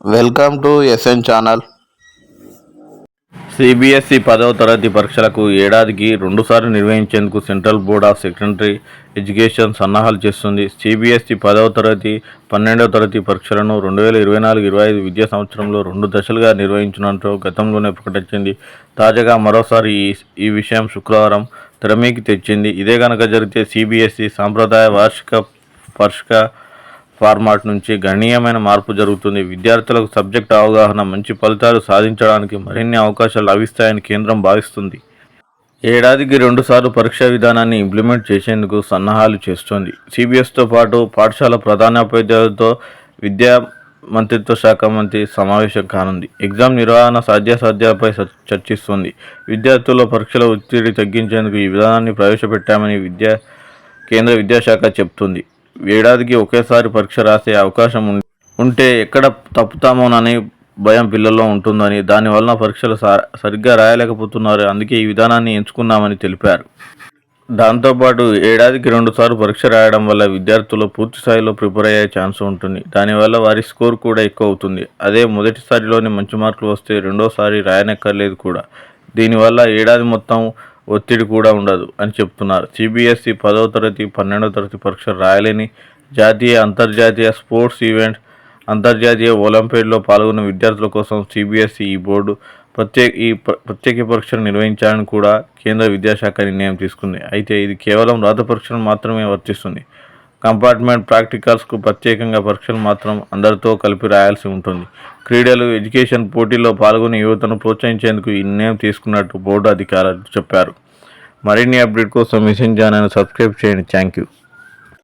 Welcome to SN channel. CBSE పదవ తరగతి పరీక్షలకు ఏడాదికి రెండుసార్లు నిర్వహించేందుకు central board of secondary education సన్నాహాలు చేస్తుంది. సిబిఎస్ఈ పదవ తరగతి పన్నెండవ తరగతి పరీక్షలను రెండు వేల ఇరవై నాలుగు ఇరవై ఐదు విద్యా సంవత్సరంలో రెండు దశలుగా నిర్వహించినట్టు గతంలోనే ప్రకటించింది. తాజాగా మరోసారి ఈ ఈ విషయం శుక్రవారం తెరమీకి తెచ్చింది. ఇదే కనుక జరిగితే సిబిఎస్ఈ సాంప్రదాయ వార్షిక పరీక్ష ఫార్మాట్ నుంచి గణనీయమైన మార్పు జరుగుతుంది. విద్యార్థులకు సబ్జెక్ట్ అవగాహన మంచి ఫలితాలు సాధించడానికి మరిన్ని అవకాశాలు లభిస్తాయని కేంద్రం భావిస్తుంది. ఏడాదికి రెండుసార్లు పరీక్షా విధానాన్ని ఇంప్లిమెంట్ చేసేందుకు సన్నాహాలు చేస్తోంది. సిబిఎస్తో పాటు పాఠశాల ప్రధానోపాధ్యాయులతో విద్యా మంత్రిత్వ శాఖ మంత్రి సమావేశం కానుంది. ఎగ్జామ్ నిర్వహణ సాధ్యాసాధ్యాలపై చ- చర్చిస్తుంది. విద్యార్థుల్లో పరీక్షల ఒత్తిడి తగ్గించేందుకు ఈ విధానాన్ని ప్రవేశపెట్టామని విద్యా కేంద్ర విద్యాశాఖ చెప్తుంది. ఏడాదికి ఒకేసారి పరీక్ష రాసే అవకాశం ఉం- ఉంటే ఎక్కడ తప్పుతామోనని భయం పిల్లల్లో ఉంటుందని దానివల్ల పరీక్షలు సరిగ్గా రాయలేకపోతున్నారు. అందుకే ఈ విధానాన్ని ఎంచుకున్నామని తెలిపారు. దాంతోపాటు ఏడాదికి రెండుసార్లు పరీక్ష రాయడం వల్ల విద్యార్థులు పూర్తి స్థాయిలో ప్రిపేర్ అయ్యే ఛాన్స్ ఉంటుంది. దానివల్ల వారి స్కోర్ కూడా ఎక్కువ అవుతుంది. అదే మొదటిసారిలోనే మంచి మార్కులు వస్తే రెండోసారి రాయనక్కర్లేదు కూడా. దీనివల్ల ఏడాది మొత్తం ఒత్తిడి కూడా ఉండదు అని చెప్తున్నారు. సిబిఎస్ఈ పదవ తరగతి పన్నెండవ తరగతి పరీక్షలు రాయలేని జాతీయ అంతర్జాతీయ స్పోర్ట్స్ ఈవెంట్ అంతర్జాతీయ ఒలింపియాడ్లో పాల్గొన్న విద్యార్థుల కోసం సిబిఎస్ఈ ఈ బోర్డు ప్రత్యేక ఈ ప్రత్యేక పరీక్షలు నిర్వహించాలని కూడా కేంద్ర విద్యాశాఖ నిర్ణయం తీసుకుంది. అయితే ఇది కేవలం రాత పరీక్షలు మాత్రమే వర్తిస్తుంది. కంపార్ట్మెంట్ ప్రాక్టికల్స్కు ప్రత్యేకంగా పరీక్షలు మాత్రం అందరితో కలిపి రాయాల్సి ఉంటుంది. క్రీడలు ఎడ్యుకేషన్ పోటీల్లో పాల్గొని యువతను ప్రోత్సహించేందుకు ఈ నిర్ణయం తీసుకున్నట్టు బోర్డు అధికారులు చెప్పారు. మరిన్ని అప్డేట్ కోసం మిషన్ ఛానల్ సబ్స్క్రైబ్ చేయండి. Thank you.